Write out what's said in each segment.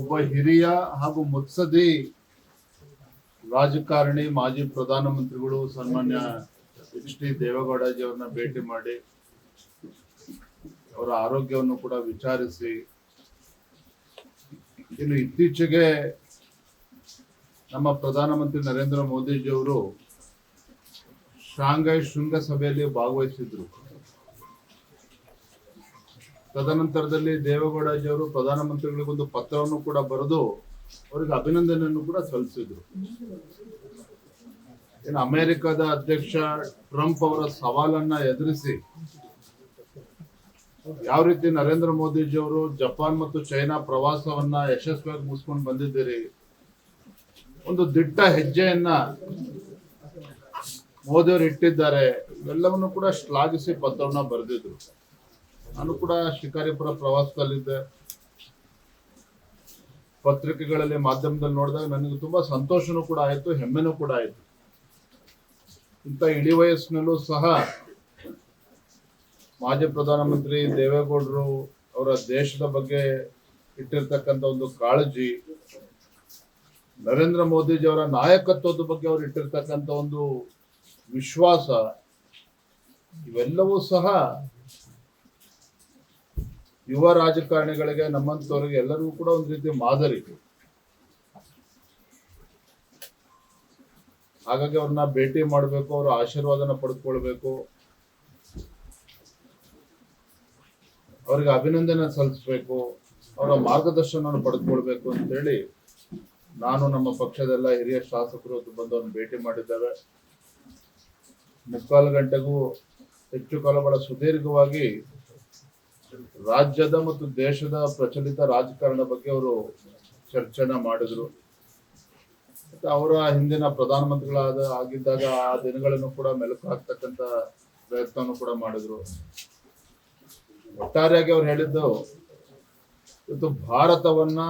ಒಬ್ಬ ಹಿರಿಯ ಹಾಗೂ ಮುತ್ಸದಿ ರಾಜಕಾರಣಿ, ಮಾಜಿ ಪ್ರಧಾನಮಂತ್ರಿಗಳು ಸನ್ಮಾನ್ಯ ಎಚ್ ಡಿ ದೇವೇಗೌಡಜಿ ಅವ್ರನ್ನ ಭೇಟಿ ಮಾಡಿ ಅವರ ಆರೋಗ್ಯವನ್ನು ಕೂಡ ವಿಚಾರಿಸಿ ಇನ್ನು ಇತ್ತೀಚೆಗೆ ನಮ್ಮ ಪ್ರಧಾನಮಂತ್ರಿ ನರೇಂದ್ರ ಮೋದಿಜಿಯವರು ಶಾಂಘೈ ಶೃಂಗಸಭೆಯಲ್ಲಿ ಭಾಗವಹಿಸಿದ್ರು. ತದನಂತರದಲ್ಲಿ ದೇವೇಗೌಡಜಿಯವರು ಪ್ರಧಾನಮಂತ್ರಿಗಳಿಗೊಂದು ಪತ್ರವನ್ನು ಕೂಡ ಬರೆದು ಅವರಿಗೆ ಅಭಿನಂದನೆಯನ್ನು ಕೂಡ ಸಲ್ಲಿಸಿದ್ರು. ಇನ್ನು ಅಮೆರಿಕದ ಅಧ್ಯಕ್ಷ ಟ್ರಂಪ್ ಅವರ ಸವಾಲನ್ನ ಎದುರಿಸಿ ಯಾವ ರೀತಿ ನರೇಂದ್ರ ಮೋದಿಜಿ ಅವರು ಜಪಾನ್ ಮತ್ತು ಚೈನಾ ಪ್ರವಾಸವನ್ನ ಯಶಸ್ವಿಯಾಗಿ ಮುಗಿಸ್ಕೊಂಡು ಬಂದಿದ್ದೀರಿ? ಒಂದು ದಿಟ್ಟ ಹೆಜ್ಜೆಯನ್ನ ಮೋದಿಯವರು ಇಟ್ಟಿದ್ದಾರೆ. ಇವೆಲ್ಲವನ್ನು ಕೂಡ ಶ್ಲಾಘಿಸಿ ಪತ್ರವನ್ನ ಬರೆದಿದ್ರು. ನಾನು ಕೂಡ ಶಿಕಾರಿಪುರ ಪ್ರವಾಸದಲ್ಲಿದ್ದೆ. ಪತ್ರಿಕೆಗಳಲ್ಲಿ, ಮಾಧ್ಯಮದಲ್ಲಿ ನೋಡಿದಾಗ ನನಗೆ ತುಂಬಾ ಸಂತೋಷನೂ ಕೂಡ ಆಯಿತು, ಹೆಮ್ಮೆನೂ ಕೂಡ ಆಯ್ತು. ಇಂಥ ಇಳಿ ವಯಸ್ಸಿನಲ್ಲೂ ಸಹ ಮಾಜಿ ಪ್ರಧಾನಮಂತ್ರಿ ದೇವೇಗೌಡರು ಅವರ ದೇಶದ ಬಗ್ಗೆ ಇಟ್ಟಿರ್ತಕ್ಕಂಥ ಒಂದು ಕಾಳಜಿ, ನರೇಂದ್ರ ಮೋದಿಜಿ ಅವರ ನಾಯಕತ್ವದ ಬಗ್ಗೆ ಅವರು ಇಟ್ಟಿರ್ತಕ್ಕಂಥ ಒಂದು ವಿಶ್ವಾಸ, ಇವೆಲ್ಲವೂ ಸಹ ಯುವ ರಾಜಕಾರಣಿಗಳಿಗೆ, ನಮ್ಮಂತವರಿಗೆ ಎಲ್ಲರಿಗೂ ಕೂಡ ಒಂದು ರೀತಿ ಮಾದರಿ ಹಾಗಾಗಿ ಅವ್ರನ್ನ ಭೇಟಿ ಮಾಡಬೇಕು, ಅವರ ಆಶೀರ್ವಾದನ ಪಡೆದುಕೊಳ್ಬೇಕು ಅವರಿಗೆ ಅಭಿನಂದನೆ ಸಲ್ಲಿಸಬೇಕು, ಅವರ ಮಾರ್ಗದರ್ಶನವನ್ನು ಪಡೆದುಕೊಳ್ಬೇಕು ಅಂತೇಳಿ ನಾನು ನಮ್ಮ ಪಕ್ಷದೆಲ್ಲ ಹಿರಿಯ ಶಾಸಕರು ಬಂದು ಅವ್ರನ್ನ ಭೇಟಿ ಮಾಡಿದ್ದೇವೆ. ಮುಕ್ಕಾಲು ಗಂಟೆಗೂ ಹೆಚ್ಚು ಕಾಲ ಬಹಳ ಸುದೀರ್ಘವಾಗಿ ರಾಜ್ಯದ ಮತ್ತು ದೇಶದ ಪ್ರಚಲಿತ ರಾಜಕಾರಣ ಬಗ್ಗೆ ಅವರು ಚರ್ಚೆನ ಮಾಡಿದ್ರು. ಮತ್ತೆ ಅವರ ಹಿಂದಿನ ಪ್ರಧಾನಮಂತ್ರಿಗಳಾದ ಆಗಿದ್ದಾಗ ಆ ದಿನಗಳನ್ನು ಕೂಡ ಮೆಲುಕು ಹಾಕ್ತಕ್ಕಂತ ಪ್ರಯತ್ನವನ್ನು ಕೂಡ ಮಾಡಿದ್ರು. ಒಟ್ಟಾರೆಯಾಗಿ ಅವ್ರು ಹೇಳಿದ್ದು, ಇವತ್ತು ಭಾರತವನ್ನ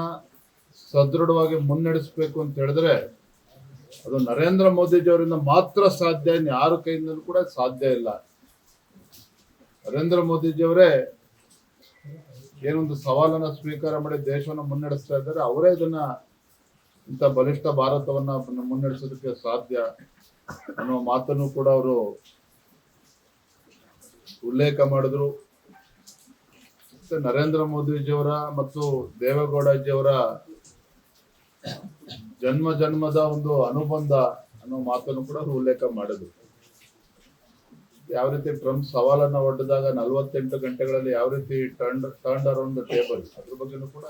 ಸದೃಢವಾಗಿ ಮುನ್ನಡೆಸಬೇಕು ಅಂತ ಹೇಳಿದ್ರೆ, ಅದು ನರೇಂದ್ರ ಮೋದಿಜಿಯವರಿಂದ ಮಾತ್ರ ಸಾಧ್ಯ ಯಾರು ಕೈಯಿಂದಲೂ ಕೂಡ ಸಾಧ್ಯ ಇಲ್ಲ. ನರೇಂದ್ರ ಮೋದಿಜಿ ಅವರೇ ಏನೊಂದು ಸವಾಲನ್ನ ಸ್ವೀಕಾರ ಮಾಡಿ ದೇಶವನ್ನ ಮುನ್ನಡೆಸ್ತಾ ಇದ್ದಾರೆ, ಅವರೇ ಇದನ್ನ ಇಂಥ ಬಲಿಷ್ಠ ಭಾರತವನ್ನ ಮುನ್ನಡೆಸೋದಕ್ಕೆ ಸಾಧ್ಯ ಅನ್ನೋ ಮಾತನ್ನು ಕೂಡ ಅವರು ಉಲ್ಲೇಖ ಮಾಡಿದ್ರು. ಮತ್ತೆ ನರೇಂದ್ರ ಮೋದಿಜಿಯವರ ಮತ್ತು ದೇವೇಗೌಡಜಿಯವರ ಜನ್ಮ ಜನ್ಮದ ಒಂದು ಅನುಬಂಧ ಅನ್ನೋ ಮಾತನ್ನು ಕೂಡ ಅವರು ಉಲ್ಲೇಖ ಮಾಡಿದ್ರು. ಯಾವ ರೀತಿ ಟ್ರಂಪ್ ಸವಾಲನ್ನ ಒಡ್ಡಿದಾಗ ನಲವತ್ತೆಂಟು ಗಂಟೆಗಳಲ್ಲಿ ಯಾವ ರೀತಿ ಟರ್ನ್ ಟರ್ನ್ ಅರೌಂಡ್ ಟೇಬಲ್ ಅದ್ರ ಬಗ್ಗೆನೂ ಕೂಡ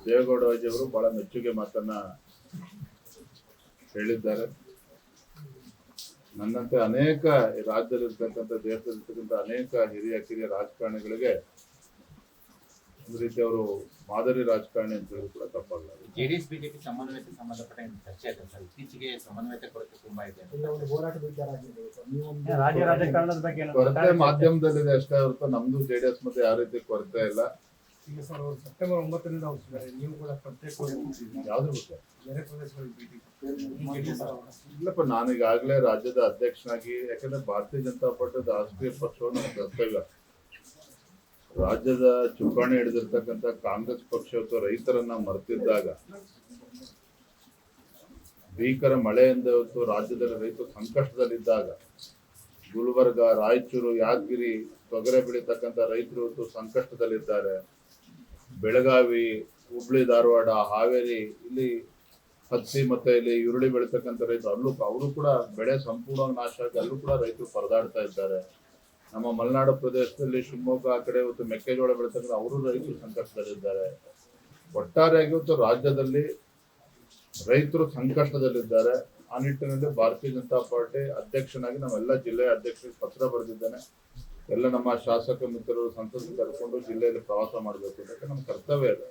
ದೇವೇಗೌಡ ಅವರು ಬಹಳ ಮೆಚ್ಚುಗೆ ಮಾತನ್ನ ಹೇಳಿದ್ದಾರೆ. ನನ್ನಂತೆ ಅನೇಕ ರಾಜ್ಯದಲ್ಲಿರ್ತಕ್ಕಂಥ ದೇಶದಲ್ಲಿರ್ತಕ್ಕಂಥ ಅನೇಕ ಹಿರಿಯ ಕಿರಿಯ ರಾಜಕಾರಣಿಗಳಿಗೆ ಒಂದು ರೀತಿ ಅವರು ಮಾದರಿ ರಾಜಕಾರಣಿ ಅಂತ ಹೇಳಿ ಕೂಡ ತಪ್ಪಾಗಲ್ಲ ಜೆಡಿಎಸ್ ಬಿಜೆಪಿ ಸಮನ್ವಯತೆ ಸಂಬಂಧಪಟ್ಟ ಚರ್ಚೆ ಆಯ್ತು ಸರ್? ಇತ್ತೀಚೆಗೆ ಸಮನ್ವಯತೆ ಕೊರತೆ ತುಂಬಾ ಇದೆ. ಕೊರತೆ ಮಾತಾಡ್ತೀರಾ? ಮಾಧ್ಯಮದಲ್ಲಿದೆ ಅಷ್ಟೇ ಹೊರತು ನಮ್ದು ಜೆಡಿಎಸ್ ಮತ್ತೆ ಯಾವ ರೀತಿ ಕೊರತೆ ಇಲ್ಲ. ಈಗ ಸರ್ ಅವರು ಸೆಪ್ಟೆಂಬರ್ ಒಂಬತ್ತರಿಂದ ಹೋಗ್ತಿದ್ದಾರೆ. ನೀವು ಕೂಡ ಪ್ರತ್ಯೇಕವಾಗಿ ಯಾವ್ದು ಬೇರೆ ಪ್ರದೇಶಗಳಿಗೆ ಭೇಟಿ ಇಲ್ಲಪ್ಪ ನಾನು ಈಗಾಗಲೇ ರಾಜ್ಯದ ಅಧ್ಯಕ್ಷನಾಗಿ ಯಾಕಂದ್ರೆ ಭಾರತೀಯ ಜನತಾ ಪಕ್ಷದ ರಾಷ್ಟ್ರೀಯ ಪಕ್ಷವನ್ನು ಗೊತ್ತಿಲ್ಲ ಕರ್ತವ್ಯ ರಾಜ್ಯದ ಚುಕ್ಕಾಣಿ ಹಿಡಿದಿರ್ತಕ್ಕಂಥ ಕಾಂಗ್ರೆಸ್ ಪಕ್ಷ ಅಥವಾ ರೈತರನ್ನ ಮರೆತಿದ್ದಾಗ ಭೀಕರ ಮಳೆಯಿಂದ ಇವತ್ತು ರಾಜ್ಯದಲ್ಲಿ ರೈತರು ಸಂಕಷ್ಟದಲ್ಲಿದ್ದಾಗ ಗುಲ್ಬರ್ಗ, ರಾಯಚೂರು, ಯಾದಗಿರಿ, ತೊಗರೆ ಬೆಳೀತಕ್ಕಂಥ ರೈತರು ಇವತ್ತು ಸಂಕಷ್ಟದಲ್ಲಿದ್ದಾರೆ. ಬೆಳಗಾವಿ, ಹುಬ್ಳಿ, ಧಾರವಾಡ, ಹಾವೇರಿ, ಇಲ್ಲಿ ಹತ್ತಿ ಮತ್ತೆ ಇಲ್ಲಿ ಈರುಳ್ಳಿ ಬೆಳೀತಕ್ಕಂಥ ರೈತರು ಅಲ್ಲೂ ಅವರು ಕೂಡ ಬೆಳೆ ಸಂಪೂರ್ಣವಾಗಿ ನಾಶ ಆಗಿ ಅಲ್ಲೂ ಕೂಡ ರೈತರು ಪರದಾಡ್ತಾ ಇದ್ದಾರೆ. ನಮ್ಮ ಮಲೆನಾಡು ಪ್ರದೇಶದಲ್ಲಿ ಶಿವಮೊಗ್ಗ ಆ ಕಡೆ ಇವತ್ತು ಮೆಕ್ಕೆಜೋಳ ಬೆಳೆತಕ್ಕಂಥ ಅವರು ರೈತರು ಸಂಕಷ್ಟದಲ್ಲಿದ್ದಾರೆ. ಒಟ್ಟಾರೆಯಾಗಿ ಇವತ್ತು ರಾಜ್ಯದಲ್ಲಿ ರೈತರು ಸಂಕಷ್ಟದಲ್ಲಿದ್ದಾರೆ. ಆ ನಿಟ್ಟಿನಲ್ಲಿ ಭಾರತೀಯ ಜನತಾ ಪಾರ್ಟಿ ಅಧ್ಯಕ್ಷನಾಗಿ ನಾವೆಲ್ಲ ಜಿಲ್ಲೆಯ ಅಧ್ಯಕ್ಷರಿಗೆ ಪತ್ರ ಬರೆದಿದ್ದೇನೆ. ಎಲ್ಲ ನಮ್ಮ ಶಾಸಕ ಮಿತ್ರರು ಸಂಸದರು ಕರ್ಕೊಂಡು ಜಿಲ್ಲೆಯಲ್ಲಿ ಪ್ರವಾಸ ಮಾಡಬೇಕು ಅಂತ ನಮ್ಮ ಕರ್ತವ್ಯ ಇದೆ